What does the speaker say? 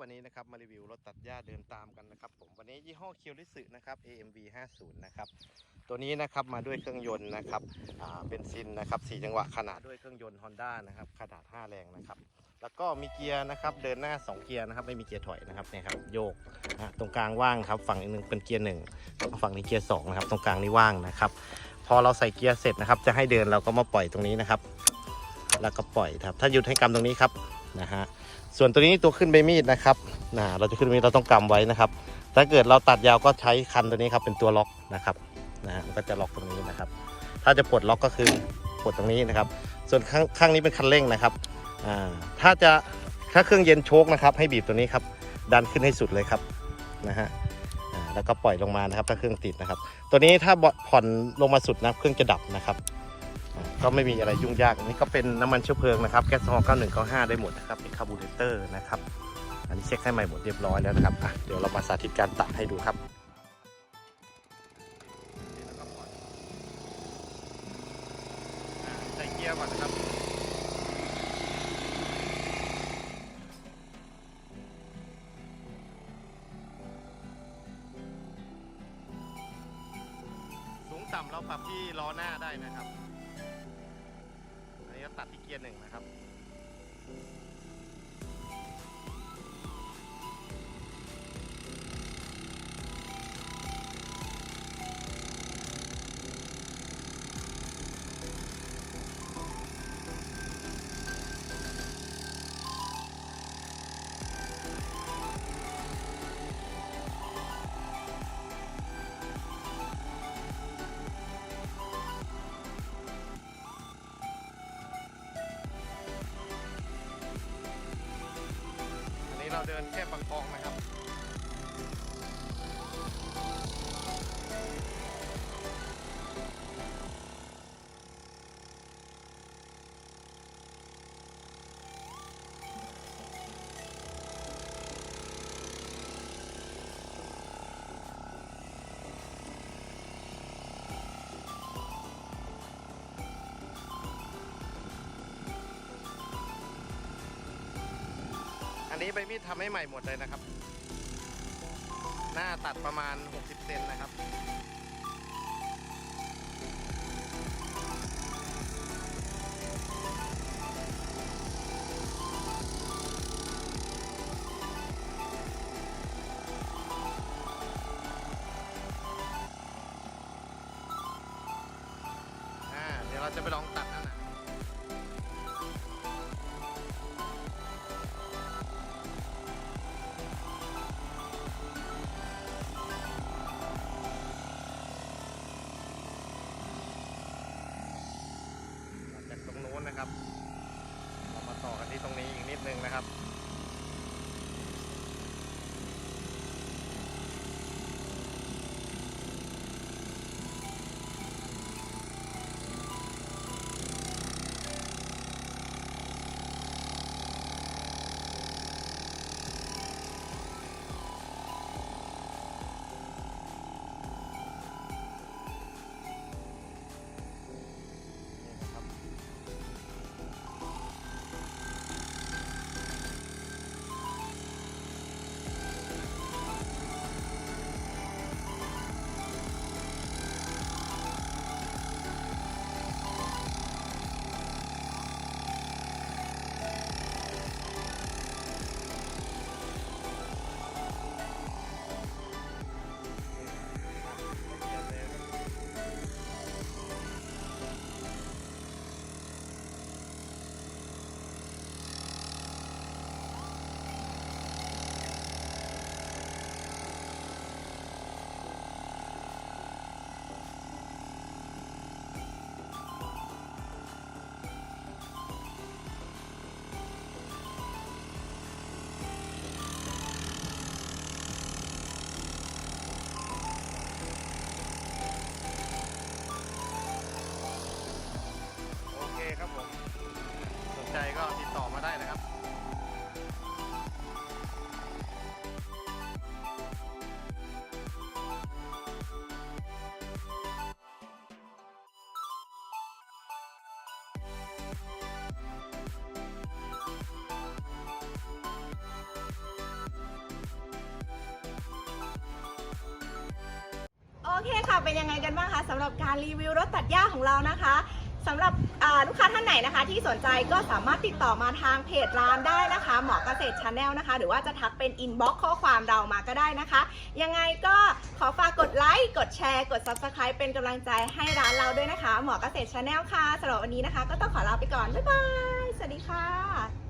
วันนี้นะครับมารีวิวรถตัดหญ้าเดินตามกันนะครับผมวันนี้ยี่ห้อเคียวริสึนะครับ AMV 50นะครับตัวนี้นะครับมาด้วยเครื่องยนต์นะครับเบนซินนะครับ4จังหวะขนาดด้วยเครื่องยนต์ Honda นะครับขนาด 5 แรงนะครับแล้วก็มีเกียร์นะครับเดินหน้า 2 เกียร์นะครับไม่มีเกียร์ถอยนะครับนี่ครับโยกตรงกลางว่างครับฝั่งอีกหนึ่งเป็นเกียร์หนึ่งฝั่งนี้เกียร์สองนะครับตรงกลางนี่ว่างนะครับพอเราใส่เกียร์เสร็จนะครับจะให้เดินเราก็มาปล่อยตรงนี้นะครับ แล้วก็ปล่อยครับถ้าหยุดให้กำตรงนี้ครับ นะฮะส่วนตัวนี้ตัวขึ้นใบมีดนะครับนะเราจะขึ้นใบมีดเราต้องกำไว้นะครับ ถ้าเกิดเราตัดยาวก็ใช้คันตัวนี้ครับเป็นตัวล็อกนะครับนะฮะมันก็จะล็อกตรงนี้นะครับ ถ้าจะปลดล็อกก็คือปลดตรงนี้นะครับ ส่วนข้างข้างนี้เป็นคันเร่งนะครับอ่าถ้าจะถ้าเครื่องเย็นโชคนะครับ ให้บีบตัวนี้ครับดันขึ้นให้สุดเลยครับนะฮะแล้วก็ปล่อยลงมานะครับถ้าเครื่องติดนะครับ ตัวนี้ถ้าผ่อนลงมาสุดนะเครื่องจะดับนะครับ ก็ไม่มีอะไรยุ่งยากอันนี้ก็เป็นน้ำมันเชื้อเพลิงนะครับแก๊สโซฮอล์9195 ได้หมดนะครับเป็นคาร์บูเรเตอร์นะครับ อันนี้เช็คให้ใหม่หมดเรียบร้อยแล้วนะครับอะเดี๋ยวเรามาสาธิตการตัดให้ดูครับใส่เกียร์ก่อนนะครับสูงต่ำเราปรับที่ล้อหน้าได้นะครับ ตัดที่เกียร์หนึ่งนะครับ เดินแค่บางกองนะครับ อันนี้ใบมีดทำให้ใหม่หมดเลยนะครับ หน้าตัดประมาณ 60 เซนนะครับเดี๋ยวเราจะไปลองตัด นิดนึงนะครับ เคค่ะ เป็นยังไงกันบ้างคะสำหรับการรีวิวรถตัดหญ้าของเรานะคะสำหรับลูกค้าท่านไหนนะคะ ที่สนใจก็สามารถติดต่อมาทางเพจร้านได้นะคะหมอเกษตรชาแนลนะคะ หรือว่าจะทักเป็นอินบ็อกซ์ข้อความเรามาก็ได้นะคะ ยังไงก็ขอฝากกดไลค์กดแชร์กด Subscribe เป็นกำลังใจให้ร้านเราด้วยนะคะ หมอเกษตรชาแนลค่ะสำหรับวันนี้นะคะ ก็ต้องขอลาไปก่อน บ๊ายบาย สวัสดีค่ะ